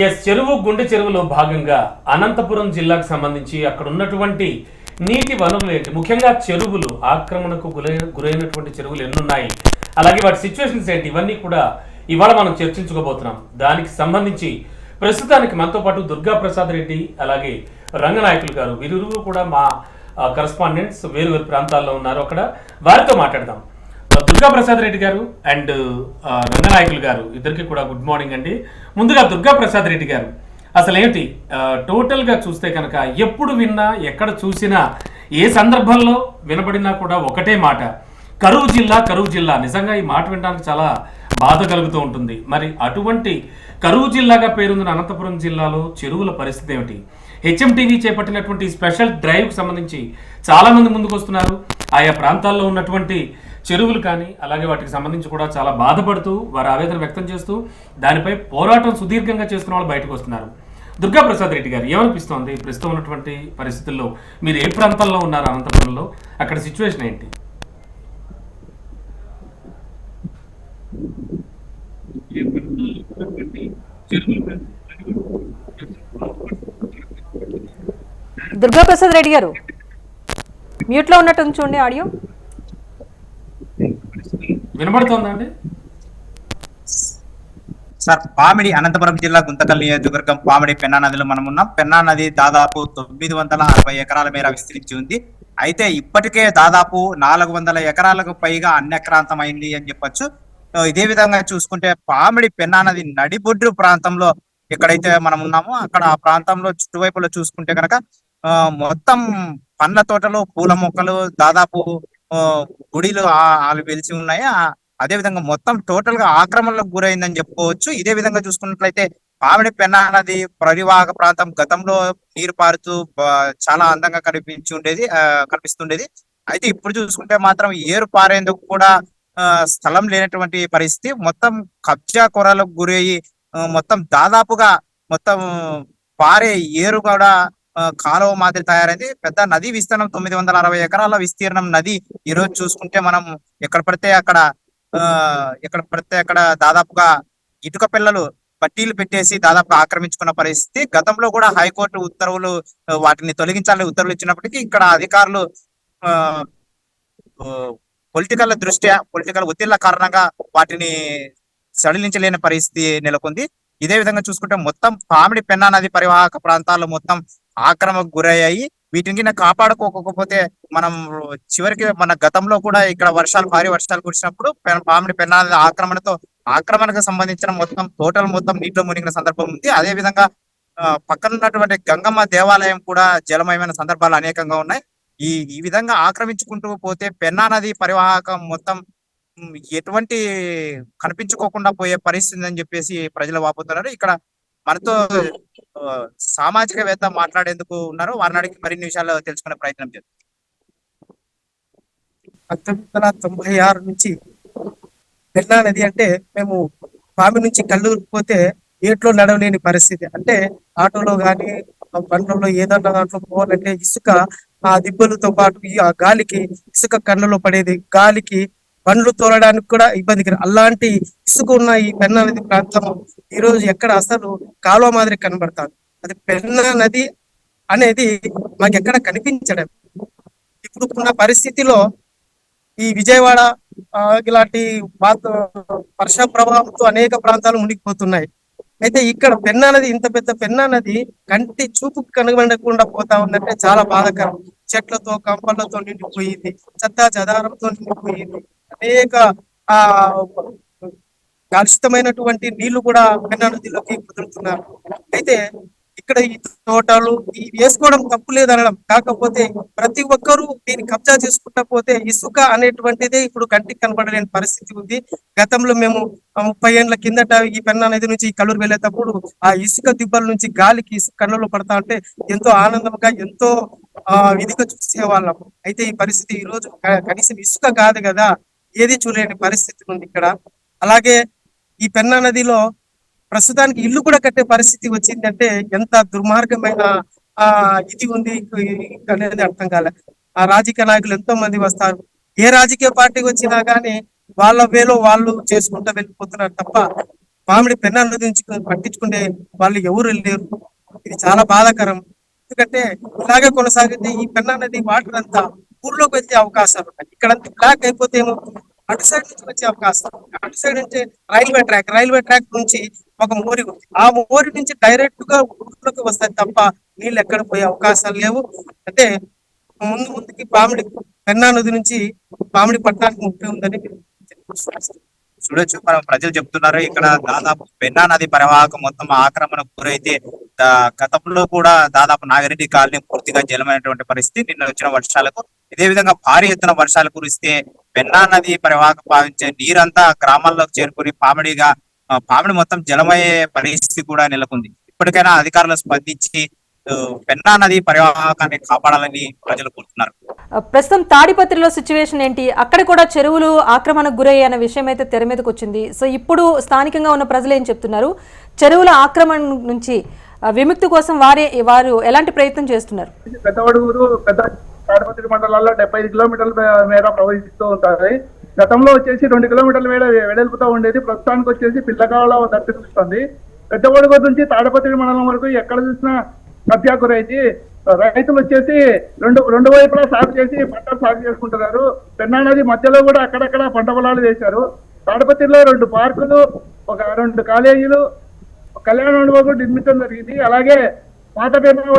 Yes చెరువు గుండె చెరువులో భాగంగా అనంతపురం జిల్లాకు సంబంధించి అక్కడ ఉన్నటువంటి నీటి వనరులు ఏంటి? ముఖ్యంగా చెరువులు ఆక్రమణకు గురై- గురైనటువంటి చెరువులు ఎన్నున్నాయి. అలాగే వాటి సిచ్యువేషన్స్ ఏంటి? ఇవన్నీ కూడా ఇవాళ మనం చర్చించుకోబోతున్నాం. దానికి సంబంధించి ప్రస్తుతానికి మనతో పాటు దుర్గా ప్రసాద్ రెడ్డి అలాగే రంగనాయకులు గారు. వీరిరువురు కూడా మా కరస్పాండెంట్స్ వేరు వేరు ప్రాంతాల్లో ఉన్నారు. అక్కడ వారితో మాట్లాడదాం. దుర్గా ప్రసాద్ రెడ్డి గారు అండ్ రంగనాయకులు గారు ఇద్దరికి కూడా గుడ్ మార్నింగ్ అండి. ముందుగా దుర్గా ప్రసాద్ రెడ్డి గారు. అసలు ఏంటి టోటల్గా చూస్తే కనుక ఎప్పుడు విన్నా ఎక్కడ చూసినా ఏ సందర్భంలో వినబడినా కూడా ఒకటే మాట. కరువు జిల్లా కరువు జిల్లా. నిజంగా ఈ మాట వినడానికి చాలా బాధ కలుగుతూ ఉంటుంది. మరి అటువంటి కరువు జిల్లాగా పేరుందిన అనంతపురం జిల్లాలో చెరువుల పరిస్థితి ఏమిటి? హెచ్ఎంటీవీ చేపట్టినటువంటి స్పెషల్ డ్రైవ్కి సంబంధించి చాలామంది ముందుకు వస్తున్నారు ఆయా ప్రాంతాల్లో ఉన్నటువంటి చెరువులు కానీ అలాగే వాటికి సంబంధించి కూడా చాలా బాధపడుతూ వారి ఆవేదన వ్యక్తం చేస్తూ దానిపై పోరాటం సుదీర్ఘంగా చేస్తున్న వాళ్ళు బయటకు వస్తున్నారు. దుర్గా ప్రసాద్ రెడ్డి గారు ఏమనిపిస్తోంది? ప్రస్తుతం ఉన్నటువంటి పరిస్థితుల్లో మీరు ఏ ప్రాంతంలో ఉన్నారు? అనంతపురంలో అక్కడ సిచ్యువేషన్ ఏంటి? దుర్గా ప్రసాద్ రెడ్డి గారు మ్యూట్లో ఉన్నట్టు చూడండి ఆడియో. వినబడుతోందా అండి? సార్ పామిడి అనంతపురం జిల్లా గుంతకల్ నియోజకవర్గం పామిడి పెన్నా నదిలో మనం ఉన్నాం. పెన్నా నది దాదాపు తొమ్మిది వందల అరవై ఎకరాల మేర విస్తరించి ఉంది. అయితే ఇప్పటికే దాదాపు నాలుగు వందల ఎకరాలకు పైగా అన్యక్రాంతమైంది అని చెప్పొచ్చు. ఇదే విధంగా చూసుకుంటే పామిడి పెన్నా నది నడిబొడ్డు ప్రాంతంలో ఎక్కడైతే మనం ఉన్నామో అక్కడ ఆ ప్రాంతంలో చుట్టువైపులో చూసుకుంటే కనుక మొత్తం పండ్ల తోటలు పూల మొక్కలు దాదాపు గుడిలు వాళ్ళు ఆలు ఉన్నాయి. అదే విధంగా మొత్తం టోటల్గా ఆక్రమణలకు గురైందని చెప్పుకోవచ్చు. ఇదే విధంగా చూసుకున్నట్లయితే పామిడి పెన్నా నది పరివాహక ప్రాంతం గతంలో నీరు పారుతూ చాలా అందంగా కనిపించి ఉండేది కనిపిస్తుండేది. అయితే ఇప్పుడు చూసుకుంటే మాత్రం ఏరు పారేందుకు కూడా స్థలం లేనటువంటి పరిస్థితి. మొత్తం కబ్జా కొరలకు గురయ్యి మొత్తం దాదాపుగా మొత్తం పారే ఏరు కూడా కాలువ మాదిరి తయారైంది. పెద్ద నది విస్తీర్ణం తొమ్మిది వందల అరవై ఎకరాల విస్తీర్ణం నది ఈ రోజు చూసుకుంటే మనం ఎక్కడ పడితే అక్కడ ఆ ఎక్కడ పడితే అక్కడ దాదాపుగా ఇటుక పిల్లలు పట్టీలు పెట్టేసి దాదాపు ఆక్రమించుకున్న పరిస్థితి. గతంలో కూడా హైకోర్టు ఉత్తర్వులు వాటిని తొలగించాలని ఉత్తర్వులు ఇచ్చినప్పటికీ ఇక్కడ అధికారులు ఆ పొలిటికల్ దృష్ట్యా పొలిటికల్ ఒత్తిళ్ళ కారణంగా వాటిని సడలించలేని పరిస్థితి నెలకొంది. ఇదే విధంగా చూసుకుంటే మొత్తం పామిడి పెన్నా నది పరివాహక ప్రాంతాల్లో మొత్తం ఆక్రమకు గురయ్యాయి. వీటిని కాపాడుకోకపోతే మనం చివరికి మన గతంలో కూడా ఇక్కడ వర్షాలు భారీ వర్షాలు కురిసినప్పుడు మామిడి పెన్నాల ఆక్రమణతో ఆక్రమణకు సంబంధించిన మొత్తం టోటల్ మొత్తం నీటిలో మునిగిన సందర్భం ఉంది. అదే విధంగా పక్కన ఉన్నటువంటి గంగమ్మ దేవాలయం కూడా జలమయమైన సందర్భాలు అనేకంగా ఉన్నాయి. ఈ ఈ విధంగా ఆక్రమించుకుంటూ పోతే పెన్నా నది పరివాహకం మొత్తం ఎటువంటి కనిపించుకోకుండా పోయే పరిస్థితి అని చెప్పేసి ప్రజలు వాపోతున్నారు. ఇక్కడ మనతో సామాజికవేత్త మాట్లాడేందుకు ఉన్నారు వారిని అడిగి మరిన్ని విషయాలు తెలుసుకునే ప్రయత్నం చేద్దాం. పంతొమ్మిది వందల తొంభై ఆరు నుంచి పెన్నా నది అంటే మేము పామి నుంచి కల్లూరు పోతే ఏట్లో నడవలేని పరిస్థితి. అంటే ఆటోలో గాని బండ్లలో ఏదన్నా దాంట్లో పోవాలంటే ఇసుక ఆ దిబ్బలతో పాటు ఆ గాలికి ఇసుక కళ్ళలో పడేది గాలికి బండ్లు తోలడానికి కూడా ఇబ్బంది అలాంటి ఇసుక ఉన్న ఈ పెన్నా నది ప్రాంతం ఈ రోజు ఎక్కడ అసలు కాలువ మాదిరి కనబడతాను అది పెన్నా నది అనేది మాకు ఎక్కడ కనిపించడం. ఇప్పుడు ఉన్న పరిస్థితిలో ఈ విజయవాడ ఆ, ఇలాంటి పాత వర్ష ప్రభావంతో అనేక ప్రాంతాలు మునిగిపోతున్నాయి. అయితే ఇక్కడ పెన్నా నది ఇంత పెద్ద పెన్నా నది కంటి చూపు కనుగొనకుండా పోతా ఉందంటే చాలా బాధాకరం. చెట్లతో కంపలతో నిండిపోయింది. చెత్త చెదారంతో నిండిపోయింది. అనేక ఆ కలుషితమైనటువంటి నీళ్ళు కూడా పెన్నా నదిలోకి కుదురుతున్నారు. అయితే ఇక్కడ ఈ తోటలు ఈ వేసుకోవడం తప్పు లేదనడం కాకపోతే ప్రతి ఒక్కరూ దీన్ని కబ్జా చేసుకుంటా పోతే ఇసుక అనేటువంటిదే ఇప్పుడు కంటికి కనబడలేని పరిస్థితి ఉంది. గతంలో మేము ముప్పై ఏండ్ల కిందట ఈ పెన్నా నది నుంచి ఈ వెళ్ళేటప్పుడు ఆ ఇసుక దిబ్బల నుంచి గాలికి ఇసుక కళ్ళలో పడతా ఉంటే ఎంతో ఆనందంగా ఎంతో ఆ ఇదిగా చూసేవాళ్ళం. అయితే ఈ పరిస్థితి ఈ రోజు కనీసం ఇసుక కాదు కదా. ఏది చూడలేని పరిస్థితి ఉంది ఇక్కడ. అలాగే ఈ పెన్నా నదిలో ప్రస్తుతానికి ఇల్లు కూడా కట్టే పరిస్థితి వచ్చిందంటే ఎంత దుర్మార్గమైన ఆ ఇది ఉంది అనేది అర్థం కాలే. ఆ రాజకీయ నాయకులు ఎంతో మంది వస్తారు. ఏ రాజకీయ పార్టీ వచ్చినా కానీ వాళ్ళ వేలో వాళ్ళు చేసుకుంటూ వెళ్ళిపోతున్నారు తప్ప మామిడి పెన్నా నది నుంచి పట్టించుకునే వాళ్ళు ఎవరు లేరు ఇది చాలా బాధాకరం. ఎందుకంటే ఇలాగే కొనసాగితే ఈ పెన్నా నది వాటర్ అంతా. ఊర్లోకి వచ్చే అవకాశాలు ఉన్నాయి ఇక్కడ బ్లాక్ అయిపోతే ఏమో అటు సైడ్ నుంచి వచ్చే అవకాశం అటు సైడ్ నుంచి రైల్వే ట్రాక్ రైల్వే ట్రాక్ నుంచి ఒక మోరి ఉంది. ఆ మోరి నుంచి డైరెక్ట్గా ఊర్లోకి వస్తాయి తప్ప నీళ్ళు ఎక్కడ పోయే అవకాశాలు లేవు. అంటే ముందు ముందుకి పామిడి పెన్నా నది నుంచి పామిడి పట్టణానికి ముప్పై ఉందని చూడొచ్చు. మనం ప్రజలు చెప్తున్నారు ఇక్కడ దాదాపు పెన్నా నది పరివాహకం మొత్తం ఆక్రమణకు గురైతే గతంలో కూడా దాదాపు నాగిరెడ్డి కాలనీ పూర్తిగా జలమైనటువంటి పరిస్థితి నిన్న వచ్చిన వర్షాలకు. ఇదే విధంగా భారీ ఎత్తున వర్షాలు కురిస్తే పెన్నా నది పరివాహకం భావించే నీరంతా గ్రామాల్లోకి చేరుకుని పామిడిగా పామిడి మొత్తం జలమయ్యే పరిస్థితి కూడా నెలకొంది. ఇప్పటికైనా అధికారులు స్పందించి పెన్నా నది పరివాహకాన్ని కాపాడాలని ప్రజలు కోరుతున్నారు. ప్రస్తుతం తాడిపత్రిలో సిచ్యువేషన్ ఏంటి? అక్కడ కూడా చెరువులు ఆక్రమణకు గురయ్యాయి అన్న విషయం అయితే తెర మీదకి వచ్చింది. సో ఇప్పుడు స్థానికంగా ఉన్న ప్రజలు ఏం చెప్తున్నారు? చెరువుల ఆక్రమణ నుంచి విముక్తి కోసం వారే వారు ఎలాంటి ప్రయత్నం చేస్తున్నారు? పెద్దవడుగురు పెద్ద తాడిపత్రి మండలాల్లో డెబ్బై ఐదు కిలోమీటర్ల మేర ప్రవహిస్తూ ఉంటుంది. గతంలో వచ్చేసి రెండు కిలోమీటర్ల మేర వెడల్పుతో ఉండేది. ప్రస్తుతానికి వచ్చేసి పిల్లకావల దర్శిస్తుంది పెద్దవడుగురు నుంచి తాడిపత్రి మండలం వరకు ఎక్కడ చూసినా కబ్జా గురైంది రైతులు వచ్చేసి రెండు రెండు వైపులా సాగు చేసి పంటలు సాగు చేసుకుంటున్నారు. పెన్నా నది మధ్యలో కూడా అక్కడక్కడ పంట పొలాలు వేశారు. తాడపతిలో రెండు పార్కులు ఒక రెండు కాలేజీలు కళ్యాణ మండపం నిర్మించడం జరిగింది. అలాగే పాత పేరు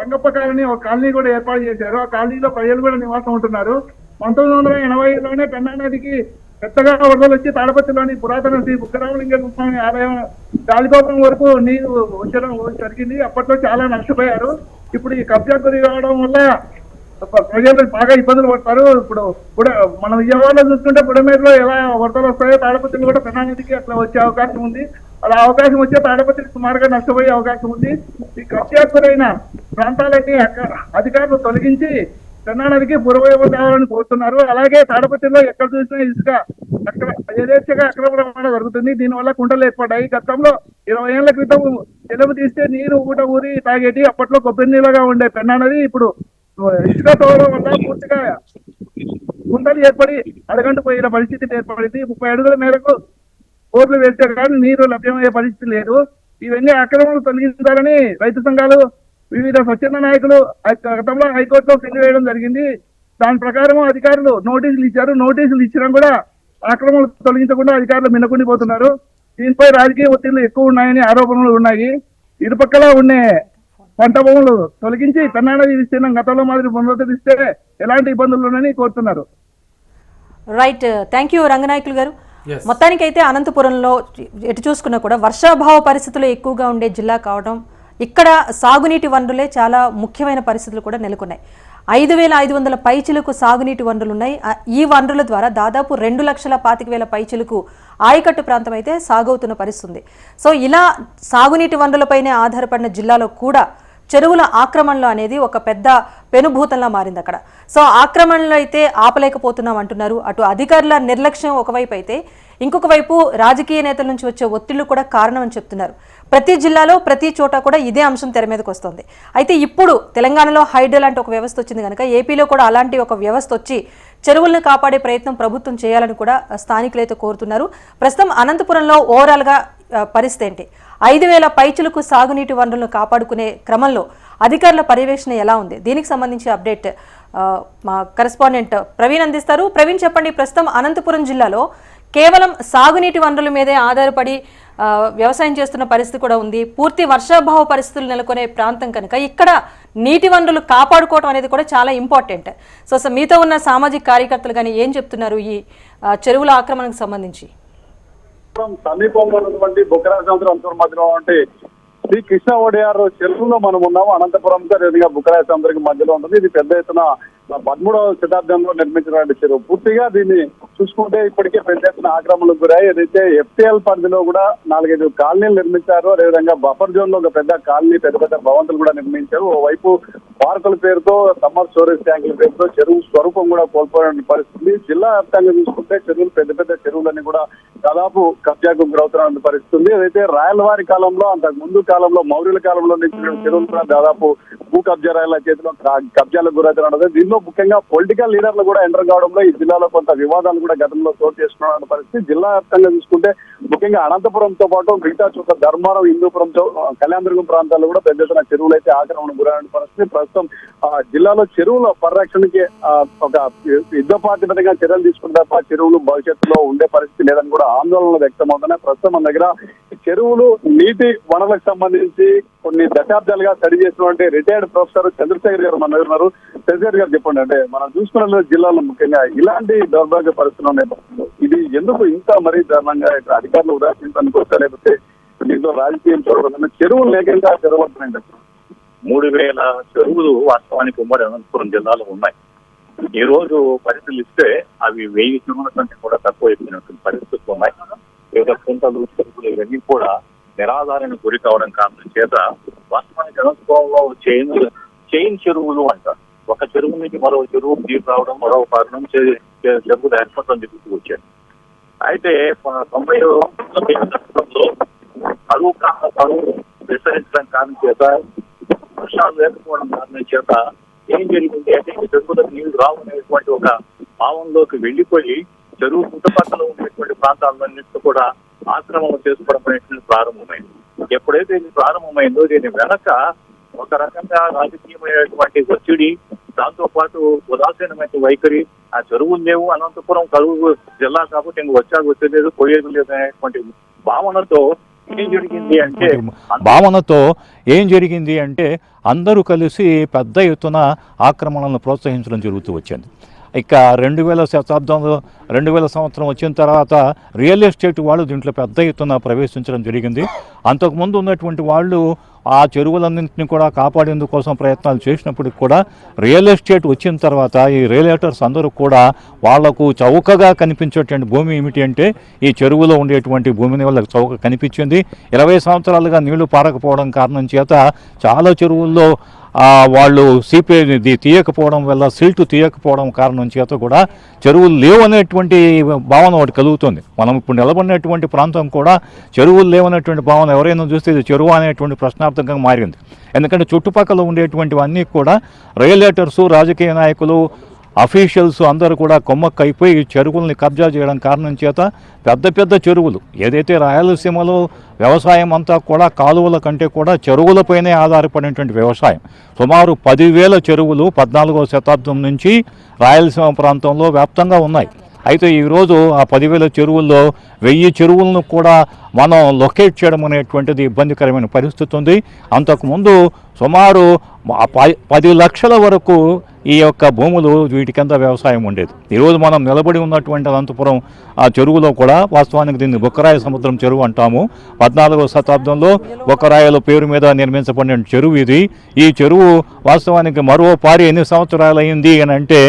రంగప్ప కాలనీ ఒక కాలనీ కూడా ఏర్పాటు చేశారు. ఆ కాలనీలో ప్రజలు కూడా నివాసం ఉంటున్నారు. పంతొమ్మిది వందల ఎనభైలోనే పెన్నా నదికి పెద్దగా వరదలు వచ్చి తాడపత్రిలోని పురాతన శ్రీ బుక్కరామలింగ స్వామి ఆలయం గాలిగోపురం వరకు నీరు వచ్చడం జరిగింది. అప్పట్లో చాలా నష్టపోయారు. ఇప్పుడు ఈ కబ్జా గురి కావడం వల్ల ప్రజలు బాగా ఇబ్బందులు పడతారు. ఇప్పుడు కూడా మనం విజయవాడలో చూసుకుంటే బుడమేరులో ఎలా వరదలు వస్తాయో తాడపత్రులు కూడా పెన్నా అట్లా వచ్చే అవకాశం ఉంది. అలా అవకాశం వచ్చే తాడపత్రికి సుమారుగా నష్టపోయే అవకాశం ఉంది. ఈ కబ్జాకురైన ప్రాంతాలన్నీ అక్కడ అధికారులు తొలగించి పెన్నా నదికి పురవైపు తేవాలని కోరుతున్నారు. అలాగే తాడపత్రిలో ఎక్కడ చూసినా ఇసుక అక్కడ యథేచ్ఛగా అక్రమ రవాణా జరుగుతుంది. దీనివల్ల కుంటలు ఏర్పడ్డాయి. గతంలో ఇరవై ఏళ్ళ క్రితం జలుబు తీస్తే నీరు ఊట ఊరి తాగేటి అప్పట్లో కొబ్బరి నీళ్ళగా ఉండే పెన్నా నది ఇప్పుడు ఇసుక తోవడం వల్ల పూర్తిగా గుంటలు ఏర్పడి అడగంటు పోయిన పరిస్థితి ఏర్పడింది. ముప్పై అడుగుల మేరకు బోర్లు వేస్తే కానీ నీరు లభ్యమయ్యే పరిస్థితి లేదు. ఇవన్నీ అక్రమాలు తొలగించాలని రైతు సంఘాలు వివిధ స్వచ్ఛంద నాయకులు గతంలో హైకోర్టులో పిల్లి వేయడం జరిగింది. దాని ప్రకారం అధికారులు నోటీసులు ఇచ్చారు. నోటీసులు ఇచ్చినా కూడా ఆక్రమణలు తొలగించకుండా అధికారులు మిన్నకుండిపోతున్నారు దీనిపై రాజకీయ ఒత్తిళ్ళు ఎక్కువ ఉన్నాయని ఆరోపణలు ఉన్నాయి. ఇరుపక్కల ఉండే పంట భూములు తొలగించి పెన్నానది విస్తీర్ణం గతంలో మాదిరి పునరుద్ధరిస్తే ఎలాంటి ఇబ్బందులు ఉన్నాయని కోరుతున్నారు. రైట్ థ్యాంక్ యూ రంగనాయకులు గారు. Yes. మొత్తానికైతే అనంతపురంలో ఎటు చూసుకున్నా కూడా వర్షాభావ పరిస్థితులు ఎక్కువగా ఉండే జిల్లా కావడం ఇక్కడ సాగునీటి వనరులే చాలా ముఖ్యమైన పరిస్థితులు కూడా నెలకొన్నాయి. ఐదు వేల ఐదు వందల పైచిలకు సాగునీటి వనరులు ఉన్నాయి. ఈ వనరుల ద్వారా దాదాపు రెండు లక్షల పాతిక వేల పైచిలకు ఆయకట్టు ప్రాంతం అయితే సాగవుతున్న పరిస్థితుంది. సో ఇలా సాగునీటి వనరులపైనే ఆధారపడిన జిల్లాలో కూడా చెరువుల ఆక్రమణలు అనేది ఒక పెద్ద పెనుభూతంలా మారింది అక్కడ. సో ఆక్రమణలు అయితే ఆపలేకపోతున్నాం అంటున్నారు. అటు అధికారుల నిర్లక్ష్యం ఒకవైపు అయితే ఇంకొక వైపు రాజకీయ నేతల నుంచి వచ్చే ఒత్తిళ్ళు కూడా కారణం అని చెప్తున్నారు. ప్రతి జిల్లాలో ప్రతి చోట కూడా ఇదే అంశం తెర మీదకి వస్తుంది. అయితే ఇప్పుడు తెలంగాణలో హైడ్రో లాంటి ఒక వ్యవస్థ వచ్చింది కనుక ఏపీలో కూడా అలాంటి ఒక వ్యవస్థ వచ్చి చెరువులను కాపాడే ప్రయత్నం ప్రభుత్వం చేయాలని కూడా స్థానికులు అయితే కోరుతున్నారు. ప్రస్తుతం అనంతపురంలో ఓవరాల్గా పరిస్థితి ఏంటి? ఐదు వేల పైచులకు సాగునీటి వనరులను కాపాడుకునే క్రమంలో అధికారుల పర్యవేక్షణ ఎలా ఉంది? దీనికి సంబంధించి అప్డేట్ మా కరెస్పాండెంట్ ప్రవీణ్ అందిస్తారు. ప్రవీణ్ చెప్పండి ప్రస్తుతం అనంతపురం జిల్లాలో కేవలం సాగునీటి వనరుల మీదే ఆధారపడి వ్యవసాయం చేస్తున్న పరిస్థితి కూడా ఉంది. పూర్తి వర్షాభావ పరిస్థితులు నెలకొనే ప్రాంతం కనుక ఇక్కడ నీటి వనరులు కాపాడుకోవడం అనేది కూడా చాలా ఇంపార్టెంట్. సో సో మీతో ఉన్న సామాజిక కార్యకర్తలు కానీ ఏం చెప్తున్నారు ఈ చెరువుల ఆక్రమణకు సంబంధించి? సమీపంలో ఉన్నటువంటి మధ్యలో శ్రీ కృష్ణ ఒడియారు చెరువులో మనం ఉన్నాము. అనంతపురం అదేవిధంగా బుక్కరాయ సముద్రం మధ్యలో ఉంటుంది. ఇది పెద్ద ఎత్తున పదమూడవ శతాబ్దంలో నిర్మించినటువంటి చెరువు. పూర్తిగా దీన్ని చూసుకుంటే ఇప్పటికే పెద్ద ఎత్తున ఆక్రమణకు గురాయి ఏదైతే ఎఫ్టీఎల్ పరిధిలో కూడా నాలుగైదు కాలనీలు నిర్మించారు అదేవిధంగా బఫర్ జోన్లో ఒక పెద్ద కాలనీ పెద్ద పెద్ద భవంతులు కూడా నిర్మించారు. ఓవైపు పార్కుల పేరుతో సమ్మర్ స్టోరేజ్ ట్యాంకుల పేరుతో చెరువు స్వరూపం కూడా కోల్పోయిన పరిస్థితి. జిల్లా వ్యాప్తంగా చూసుకుంటే చెరువులు పెద్ద పెద్ద చెరువులన్నీ కూడా దాదాపు కబ్జాకు గురవుతున్న పరిస్థితి ఉంది ఏదైతే రాయలవారి కాలంలో అంతకు ముందు కాలంలో మౌర్యుల కాలంలో నిర్మించిన చెరువులు కూడా దాదాపు భూ కబ్జా రాయల చేతిలో కబ్జాలకు గురవుతున్నది దీనిలో ముఖ్యంగా పొలిటికల్ లీడర్లు కూడా ఎంటర్ కావడంలో ఈ జిల్లాలో కొంత వివాదాలు కూడా గతంలో చోటు చేసుకున్న పరిస్థితి. జిల్లా వ్యాప్తంగా చూసుకుంటే ముఖ్యంగా అనంతపురంతో పాటు మిగతా చోట ధర్మారం హిందూపురంతో కళ్యాణదుర్గం ప్రాంతాల్లో కూడా పెద్ద ఎత్తున చెరువులు అయితే ఆక్రమణ గురైన పరిస్థితి. ప్రస్తుతం ఆ, జిల్లాలో చెరువుల పరిరక్షణకి ఒక యుద్ధపాతిపతంగా చర్యలు తీసుకున్న తప్ప చెరువులు భవిష్యత్తులో ఉండే పరిస్థితి లేదని కూడా ఆందోళనలు వ్యక్తమవుతున్నాయి. ప్రస్తుతం మన దగ్గర చెరువులు నీటి వనరులకు సంబంధించి కొన్ని దశాబ్దాలుగా స్టడీ చేసినటువంటి రిటైర్డ్ ప్రొఫెసర్ చంద్రశేఖర్ గారు మన దగ్గర ఉన్నారు. చంద్రశేఖర్ గారు చెప్పండి అంటే మనం చూసుకున్న జిల్లాలో ముఖ్యంగా ఇలాంటి దౌర్భాగ్య పరిస్థితులు ఉన్నాయి. ఇది ఎందుకు ఇంత మరీ దారుణంగా ఇక్కడ అధికారులు ఉదాహరించడానికి లేకపోతే దీంట్లో రాజకీయం చూడకుండా చెరువులు లేకుండా చెరవడుతున్నాయి మూడు వేల చెరువులు వాస్తవానికి ఉమ్మడి అనంతపురం జిల్లాలో ఉన్నాయి. ఈ రోజు పరిశీలిస్తే అవి వెయ్యి చెరువుల కంటే కూడా తక్కువ అయిపోయినటువంటి పరిస్థితులు ఉన్నాయి. వివిధ కుంటలు చెరువులు ఇవన్నీ కూడా నిరాధారణ గురి కావడం కారణం చేత వాస్తవానికి అనంతపురంలో చైన్ చైన్ చెరువులు అంటారు. ఒక చెరువు నుంచి మరో చెరువు నీరు రావడం మరో కారణం చే- చెరువులు ఏర్పడడం జరుగుతూ వచ్చాయి అయితే తొంభై తొంభై కరువు కారణం కరువు విస్తరించడం కారణం చేత వర్షాలు లేకపోవడం కారణం చేత ఏం జరిగింది అంటే ఈ చెరువులకు నీళ్ళు రావు అనేటువంటి ఒక భావంలోకి వెళ్ళిపోయి చెరువు పుట్టపక్కల ఉన్నటువంటి ప్రాంతాలన్నింటినీ కూడా ఆక్రమణ చేసుకోవడం అనేటువంటి ప్రారంభమైంది. ఎప్పుడైతే ఇది ప్రారంభమైందో దీని వెనక ఒక రకంగా రాజకీయమైనటువంటి ఒత్తిడి దాంతో పాటు ఉదాసీనమైన వైఖరి ఆ చెరువులు లేవు అనంతపురం కరువు జిల్లా కాబట్టి ఇంక వచ్చాక వచ్చేది పోయేది లేదు అనేటువంటి భావనతో ఏం జరిగింది అంటే భావనతో ఏం జరిగింది అంటే అందరూ కలిసి పెద్ద ఎత్తున ఆక్రమణలను ప్రోత్సహించడం జరుగుతూ వచ్చింది. ఇక రెండు వేల శతాబ్దంలో రెండు వేల సంవత్సరం వచ్చిన తర్వాత రియల్ ఎస్టేట్ వాళ్ళు దీంట్లో పెద్ద ఎత్తున ప్రవేశించడం జరిగింది. అంతకుముందు ఉన్నటువంటి వాళ్ళు ఆ చెరువులన్నింటినీ కూడా కాపాడేందుకోసం ప్రయత్నాలు చేసినప్పటికి కూడా రియల్ ఎస్టేట్ వచ్చిన తర్వాత ఈ రియలేటర్స్ అందరూ కూడా వాళ్ళకు చౌకగా కనిపించేటువంటి భూమి ఏమిటి అంటే ఈ చెరువులో ఉండేటువంటి భూమిని వాళ్ళకి చౌక కనిపించింది. ఇరవై సంవత్సరాలుగా నీళ్ళు పారకపోవడం కారణం చేత చాలా చెరువుల్లో వాళ్ళు సిపిఐ తీయకపోవడం వల్ల సిల్ట్ తీయకపోవడం కారణం చేత కూడా చెరువులు లేవు అనేటువంటి భావన ఒకటి కలుగుతుంది. మనం ఇప్పుడు నిలబడినటువంటి ప్రాంతం కూడా చెరువులు లేవనేటువంటి భావన ఎవరైనా చూస్తే ఇది చెరువు అనేటువంటి ప్రశ్నార్థంగా మారింది. ఎందుకంటే చుట్టుపక్కల ఉండేటువంటివన్నీ కూడా రియలేటర్స్ రాజకీయ నాయకులు అఫీషియల్స్ అందరూ కూడా కొమ్మక్కైపోయి చెరువుల్ని కబ్జా చేయడం కారణం చేత పెద్ద పెద్ద చెరువులు ఏదైతే రాయలసీమలో వ్యవసాయం అంతా కూడా కాలువల కంటే కూడా చెరువులపైనే ఆధారపడినటువంటి వ్యవసాయం. సుమారు పదివేల చెరువులు పద్నాలుగో శతాబ్దం నుంచి రాయలసీమ ప్రాంతంలో వ్యాప్తంగా ఉన్నాయి. అయితే ఈరోజు ఆ పదివేల చెరువుల్లో వెయ్యి చెరువులను కూడా మనం లొకేట్ చేయడం అనేటువంటిది ఇబ్బందికరమైన పరిస్థితి ఉంది. అంతకుముందు సుమారు ప- పది లక్షల వరకు ఈ యొక్క భూములు వీటి కింద వ్యవసాయం ఉండేది. ఈరోజు మనం నిలబడి ఉన్నటువంటి అనంతపురం ఆ చెరువులో కూడా వాస్తవానికి దీన్ని బుక్కరాయ సముద్రం చెరువు అంటాము. పద్నాలుగవ శతాబ్దంలో బుక్కరాయల పేరు మీద నిర్మించబడిన చెరువు ఇది. ఈ చెరువు వాస్తవానికి మరో పారి ఎన్ని సంవత్సరాలు అయింది అని అంటే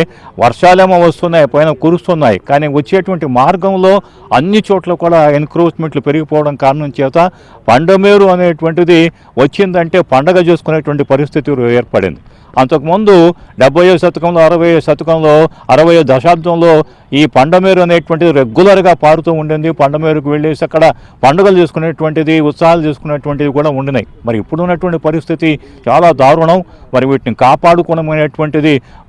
వర్షాలేమో వస్తున్నాయి పైన కురుస్తున్నాయి. కానీ వచ్చేటువంటి మార్గంలో అన్ని చోట్ల కూడా ఎన్క్రోచ్మెంట్లు పెరిగిపోవడం కారణం చేత పండమేరు అనేటువంటిది వచ్చిందంటే పండగ చేసుకునేటువంటి పరిస్థితి ఏర్పడింది. అంతకుముందు డెబ్బయో శతకంలో అరవయో శతకంలో అరవయో దశాబ్దంలో ఈ పండమేరు అనేటువంటిది రెగ్యులర్గా పారుతూ ఉండింది. పండమేరుకు వెళ్ళేసి అక్కడ పండుగలు చేసుకునేటువంటిది ఉత్సాహాలు చేసుకునేటువంటివి కూడా ఉండినాయి. మరి ఇప్పుడు ఉన్నటువంటి పరిస్థితి చాలా దారుణం. మరి వీటిని కాపాడుకోవడం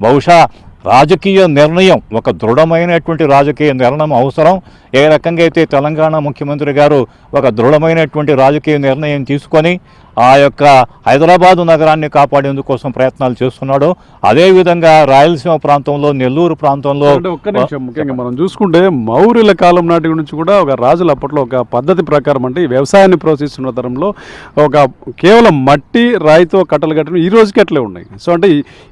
బహుశా రాజకీయ నిర్ణయం ఒక దృఢమైనటువంటి రాజకీయ నిర్ణయం అవసరం. ఏ రకంగా అయితే తెలంగాణ ముఖ్యమంత్రి గారు ఒక దృఢమైనటువంటి రాజకీయ నిర్ణయం తీసుకొని ఆ యొక్క హైదరాబాదు నగరాన్ని కాపాడేందుకోసం ప్రయత్నాలు చేస్తున్నాడో. అదేవిధంగా రాయలసీమ ప్రాంతంలో నెల్లూరు ప్రాంతంలో ఒక్క నిమిషం ముఖ్యంగా మనం చూసుకుంటే మౌర్యుల కాలం నాటి నుంచి కూడా ఒక రాజులు అప్పట్లో ఒక పద్ధతి ప్రకారం అంటే ఈ వ్యవసాయాన్ని ప్రోత్సహిస్తున్న తరంలో ఒక కేవలం మట్టి రాయితో కట్టలు కట్టిన ఈ రోజుకి అట్లే ఉన్నాయి. సో అంటే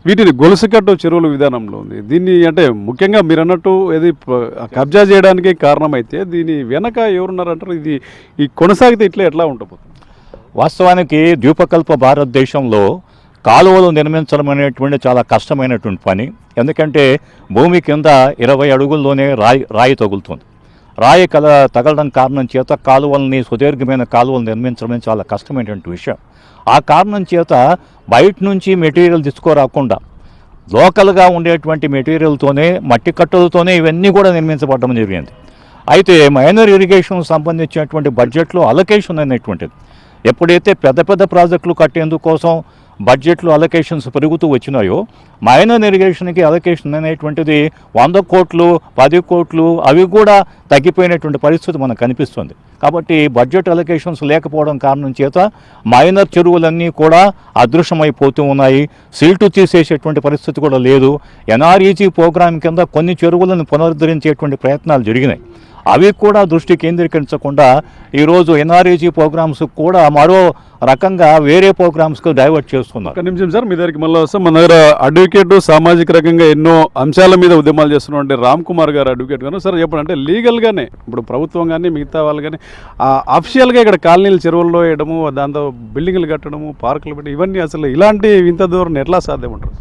వీటిని గొలుసు కట్టు చెరువుల విధానంలో ఉంది. దీన్ని అంటే ముఖ్యంగా మీరు అన్నట్టు ఇది ప- కబ్జా చేయడానికి కారణమైతే దీని వెనక ఎవరున్నారంటారు? ఇది ఈ కొనసాగితే ఇట్లా ఎట్లా ఉంటుంది వాస్తవానికి ద్వీపకల్ప భారతదేశంలో కాలువలు నిర్మించడం అనేటువంటి చాలా కష్టమైనటువంటి పని. ఎందుకంటే భూమి కింద ఇరవై అడుగుల్లోనే రాయి రాయి తగులుతుంది. రాయి కల తగలడం కారణం చేత కాలువల్ని సుదీర్ఘమైన కాలువలు నిర్మించడం చాలా కష్టమైనటువంటి విషయం. ఆ కారణం చేత బయట నుంచి మెటీరియల్ తీసుకురాకుండా లోకల్గా ఉండేటువంటి మెటీరియల్తోనే మట్టి కట్టలతోనే ఇవన్నీ కూడా నిర్మించబడడం జరిగింది. అయితే మైనర్ ఇరిగేషన్ సంబంధించినటువంటి బడ్జెట్లో అలొకేషన్ అనేటువంటిది. ఎప్పుడైతే పెద్ద పెద్ద ప్రాజెక్టులు కట్టేందుకోసం బడ్జెట్లో అలొకేషన్స్ పెరుగుతూ వచ్చినాయో మైనర్ ఇరిగేషన్కి అలొకేషన్ అనేటువంటిది వంద కోట్లు పది కోట్లు అవి కూడా తగ్గిపోయినటువంటి పరిస్థితి మనకు కనిపిస్తుంది. కాబట్టి బడ్జెట్ అలొకేషన్స్ లేకపోవడం కారణం చేత మైనర్ చెరువులన్నీ కూడా అదృశ్యమైపోతూ ఉన్నాయి. సీల్టు తీసేసేటువంటి పరిస్థితి కూడా లేదు. ఎన్ఆర్ఈజీ ప్రోగ్రాం కింద కొన్ని చెరువులను పునరుద్ధరించేటువంటి ప్రయత్నాలు జరిగినాయి. అవి కూడా దృష్టి కేంద్రీకరించకుండా ఈరోజు ఎన్ఆర్ఏజీ ప్రోగ్రామ్స్ కూడా మరో రకంగా వేరే ప్రోగ్రామ్స్కు డైవర్ట్ చేస్తున్నారు. ఒక నిమిషం సార్ మీ దగ్గరికి మళ్ళీ వస్తాం. మన దగ్గర అడ్వకేట్ సామాజిక రకంగా ఎన్నో అంశాల మీద ఉద్యమాలు చేస్తున్నటువంటి రామ్ కుమార్ గారు అడ్వకేట్ గారు. సార్ చెప్పండి అంటే లీగల్గానే ఇప్పుడు ప్రభుత్వం కానీ మిగతా వాళ్ళు కానీ అఫిషియల్గా ఇక్కడ కాలనీలు చెరువుల్లో వేయడము దాంతో బిల్డింగ్లు కట్టడము పార్కులు పెట్టడం ఇవన్నీ అసలు ఇలాంటి ఇంత దూరం ఎట్లా సాధ్యమంటారు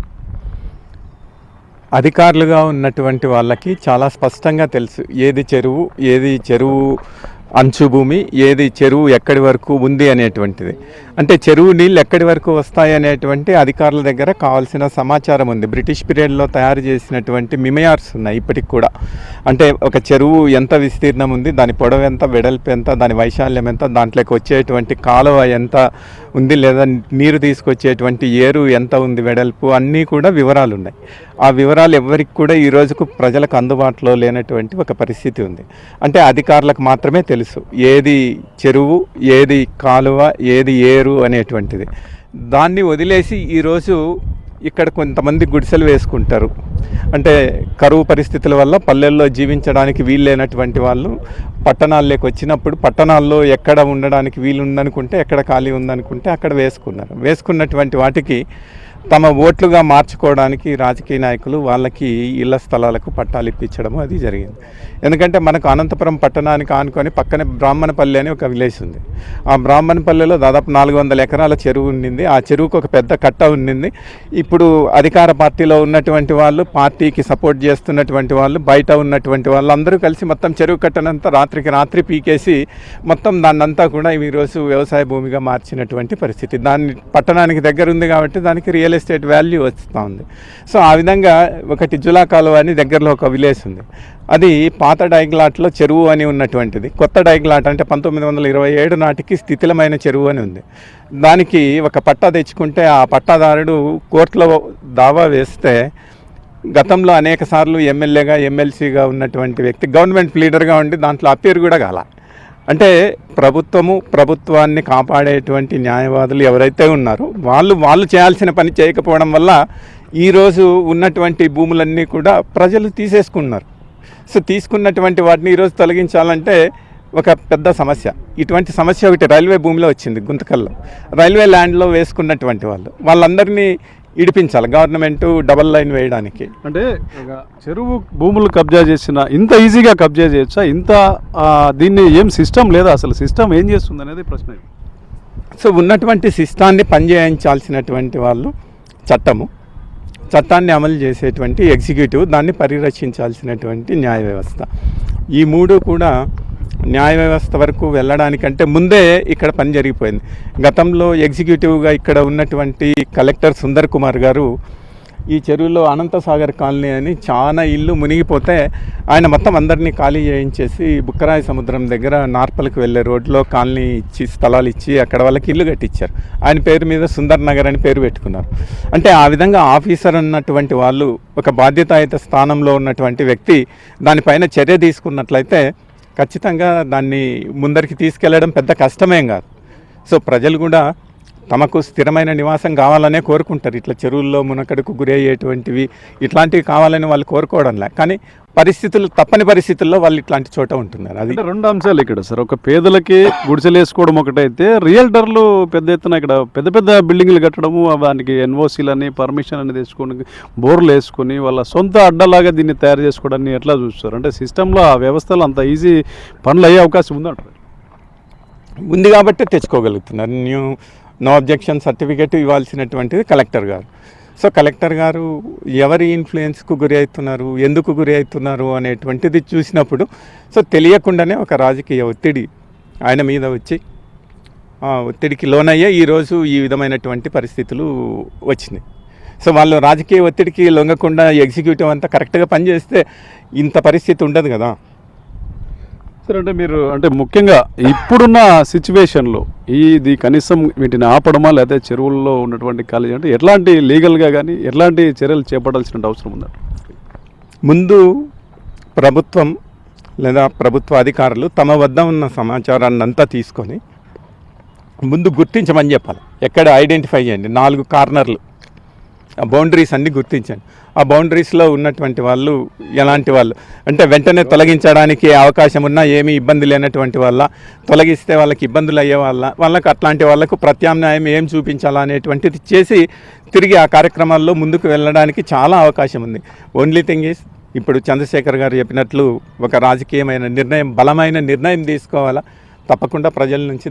అధికారులుగా ఉన్నటువంటి వాళ్ళకి చాలా స్పష్టంగా తెలుసు. ఏది చెరువు ఏది చెరువు అంచు భూమి ఏది చెరువు ఎక్కడి వరకు ఉంది అనేటువంటిది. అంటే చెరువు నీళ్ళు ఎక్కడి వరకు వస్తాయి అనేటువంటి అధికారుల దగ్గర కావాల్సిన సమాచారం ఉంది. బ్రిటిష్ పీరియడ్లో తయారు చేసినటువంటి మిమయార్స్ ఉన్నాయి ఇప్పటికి కూడా. అంటే ఒక చెరువు ఎంత విస్తీర్ణం ఉంది దాని పొడవు ఎంత వెడల్పు ఎంత దాని వైశాల్యం ఎంత దాంట్లోకి వచ్చేటువంటి కాలువ ఎంత ఉంది లేదా నీరు తీసుకొచ్చేటువంటి ఏరు ఎంత ఉంది వెడల్పు అన్నీ కూడా వివరాలు ఉన్నాయి ఆ వివరాలు ఎవరికి కూడా ఈ రోజుకు ప్రజలకు అందుబాటులో లేనటువంటి ఒక పరిస్థితి ఉంది. అంటే అధికారులకు మాత్రమే తెలుసు ఏది చెరువు ఏది కాలువ ఏది ఏరు అనేటువంటిది. దాన్ని వదిలేసి ఈరోజు ఇక్కడ కొంతమంది గుడిసెలు వేసుకుంటారు. అంటే కరువు పరిస్థితుల వల్ల పల్లెల్లో జీవించడానికి వీల్లేనటువంటి వాళ్ళు పట్టణాల్లోకి వచ్చినప్పుడు పట్టణాల్లో ఎక్కడ ఉండడానికి వీలు ఉందనుకుంటే ఎక్కడ ఖాళీ ఉందనుకుంటే అక్కడ వేసుకున్నారు. వేసుకున్నటువంటి వాటికి తమ ఓట్లుగా మార్చుకోవడానికి రాజకీయ నాయకులు వాళ్ళకి ఇళ్ళ స్థలాలకు పట్టాలు ఇప్పించడం అది జరిగింది. ఎందుకంటే మనకు అనంతపురం పట్టణానికి ఆనుకొని పక్కనే బ్రాహ్మణపల్లి అని ఒక విలేజ్ ఉంది. ఆ బ్రాహ్మణపల్లిలో దాదాపు నాలుగు వందల ఎకరాల చెరువు ఉండింది. ఆ చెరువుకు ఒక పెద్ద కట్ట ఉండింది. ఇప్పుడు అధికార పార్టీలో ఉన్నటువంటి వాళ్ళు పార్టీకి సపోర్ట్ చేస్తున్నటువంటి వాళ్ళు బయట ఉన్నటువంటి వాళ్ళు అందరూ కలిసి మొత్తం చెరువు కట్టనంతా రాత్రికి రాత్రి పీకేసి మొత్తం దాన్నంతా కూడా ఈరోజు వ్యవసాయ భూమిగా మార్చినటువంటి పరిస్థితి. దాన్ని పట్టణానికి దగ్గర ఉంది కాబట్టి దానికి రియల్ ఎస్టేట్ వాల్యూ వస్తూ ఉంది సో ఆ విధంగా ఒకటి జులా కాలువ అని దగ్గరలో ఒక విలేజ్ ఉంది. అది పాత డైగ్లాట్లో చెరువు అని ఉన్నటువంటిది. కొత్త డైగ్లాట్ అంటే పంతొమ్మిది వందల ఇరవై ఏడు నాటికి స్థితిలమైన చెరువు అని ఉంది. దానికి ఒక పట్టా తెచ్చుకుంటే ఆ పట్టాదారుడు కోర్టులో దావా వేస్తే గతంలో అనేక సార్లు ఎమ్మెల్యేగా ఎమ్మెల్సీగా ఉన్నటువంటి వ్యక్తి గవర్నమెంట్ లీడర్గా ఉండి దాంట్లో అప్పీర్ కూడా కాల. అంటే ప్రభుత్వము ప్రభుత్వాన్ని కాపాడేటువంటి న్యాయవాదులు ఎవరైతే ఉన్నారో వాళ్ళు వాళ్ళు చేయాల్సిన పని చేయకపోవడం వల్ల ఈరోజు ఉన్నటువంటి భూములన్నీ కూడా ప్రజలు తీసేసుకున్నారు. సో తీసుకున్నటువంటి వాటిని ఈరోజు తొలగించాలంటే ఒక పెద్ద సమస్య. ఇటువంటి సమస్య ఒకటి రైల్వే భూమిలో వచ్చింది గుంతకల్లో. రైల్వే ల్యాండ్లో వేసుకున్నటువంటి వాళ్ళు. వాళ్ళందరినీ ఇడిపించాలి గవర్నమెంట్ డబల్ లైన్ వేయడానికి. అంటే చెరువు భూములు కబ్జా చేసిన ఇంత ఈజీగా కబ్జా చేయొచ్చా? ఇంత దీన్ని ఏం సిస్టమ్ లేదా అసలు? సిస్టమ్ ఏం చేస్తుంది అనేది ప్రశ్న. సో ఉన్నటువంటి సిస్టాన్ని పనిచేయించాల్సినటువంటి వాళ్ళు చట్టము చట్టాన్ని అమలు చేసేటువంటి ఎగ్జిక్యూటివ్ దాన్ని పరిరక్షించాల్సినటువంటి న్యాయ వ్యవస్థ. ఈ మూడు కూడా న్యాయ వ్యవస్థ వరకు వెళ్ళడానికంటే ముందే ఇక్కడ పని జరిగిపోయింది. గతంలో ఎగ్జిక్యూటివ్గా ఇక్కడ ఉన్నటువంటి కలెక్టర్ సుందర్ కుమార్ గారు ఈ చెరువులో అనంతసాగర్ కాలనీ అని చాలా ఇల్లు మునిగిపోతే ఆయన మొత్తం అందరినీ ఖాళీ చేయించేసి బుక్కరాయ సముద్రం దగ్గర నార్పల్కి వెళ్ళే రోడ్లో కాలనీ ఇచ్చి స్థలాలు ఇచ్చి అక్కడ వాళ్ళకి ఇల్లు కట్టించారు. ఆయన పేరు మీద సుందర్ నగర్ అని పేరు పెట్టుకున్నారు. అంటే ఆ విధంగా ఆఫీసర్ అన్నటువంటి వాళ్ళు ఒక బాధ్యతాయుత స్థానంలో ఉన్నటువంటి వ్యక్తి దానిపైన చర్య తీసుకున్నట్లయితే ఖచ్చితంగా దాన్ని ముందరికి తీసుకెళ్ళడం పెద్ద కష్టమేం కాదు. సో ప్రజలు కూడా తమకు స్థిరమైన నివాసం కావాలనే కోరుకుంటారు. ఇట్లా చెరువుల్లో మునకడుకు గురి అయ్యేటువంటివి ఇట్లాంటివి కావాలని వాళ్ళు కోరుకోవడంలే కానీ పరిస్థితులు తప్పని పరిస్థితుల్లో వాళ్ళు ఇట్లాంటి చోట ఉంటున్నారు. అది రెండు అంశాలు ఇక్కడ సార్. ఒక పేదలకి గుడిసెలు వేసుకోవడం ఒకటైతే రియల్టర్లు పెద్ద ఎత్తున ఇక్కడ పెద్ద పెద్ద బిల్డింగ్లు కట్టడము దానికి ఎన్ఓసీలని పర్మిషన్ అని తెచ్చుకొని బోర్లు వేసుకొని వాళ్ళ సొంత అడ్డలాగా దీన్ని తయారు చేసుకోవడాన్ని ఎట్లా చూస్తారు? అంటే సిస్టంలో ఆ వ్యవస్థలో అంత ఈజీ పనులు అయ్యే అవకాశం ఉందంటారు? ఉంది కాబట్టి తెచ్చుకోగలుగుతున్నారు. న్యూ నో అబ్జెక్షన్ సర్టిఫికేట్ ఇవ్వాల్సినటువంటిది కలెక్టర్ గారు. సో కలెక్టర్ గారు ఎవరి ఇన్ఫ్లుయెన్స్కు గురి అవుతున్నారు ఎందుకు గురి అవుతున్నారు అనేటువంటిది చూసినప్పుడు సో తెలియకుండానే ఒక రాజకీయ ఒత్తిడి ఆయన మీద వచ్చి ఆ ఒత్తిడికి లోనయ్యే ఈరోజు ఈ విధమైనటువంటి పరిస్థితులు వచ్చినాయి. సో వాళ్ళు రాజకీయ ఒత్తిడికి లొంగకుండా ఎగ్జిక్యూటివ్ అంతా కరెక్ట్గా పనిచేస్తే ఇంత పరిస్థితి ఉండదు కదా. సార్ అంటే మీరు అంటే ముఖ్యంగా ఇప్పుడున్న సిచ్యువేషన్లో ఇది కనీసం వీటిని ఆపడమా లేదా చెరువుల్లో ఉన్నటువంటి కాలేజీ అంటే ఎట్లాంటి లీగల్గా కానీ ఎట్లాంటి చర్యలు చేపట్టాల్సిన అవసరం ఉందండి ముందు ప్రభుత్వం లేదా ప్రభుత్వ అధికారులు తమ వద్ద ఉన్న సమాచారాన్ని అంతా తీసుకొని ముందు గుర్తించమని చెప్పాలి. ఎక్కడ ఐడెంటిఫై చేయండి. నాలుగు కార్నర్లు. బౌండరీస్ అన్ని గుర్తించండి ఆ బౌండరీస్లో ఉన్నటువంటి వాళ్ళు ఎలాంటి వాళ్ళు? అంటే వెంటనే తొలగించడానికి అవకాశం ఉన్నా ఏమీ ఇబ్బంది లేనటువంటి వాళ్ళ తొలగిస్తే వాళ్ళకి ఇబ్బందులు అయ్యే వాళ్ళ వాళ్ళకి అట్లాంటి వాళ్ళకు ప్రత్యామ్నాయం ఏం చూపించాలా అనేటువంటిది చేసి తిరిగి ఆ కార్యక్రమాల్లో ముందుకు వెళ్ళడానికి చాలా అవకాశం ఉంది. ఓన్లీ థింగ్ ఈస్ ఇప్పుడు చంద్రశేఖర్ గారు చెప్పినట్లు ఒక రాజకీయమైన నిర్ణయం బలమైన నిర్ణయం తీసుకోవాలా? తప్పకుండా ప్రజల నుంచి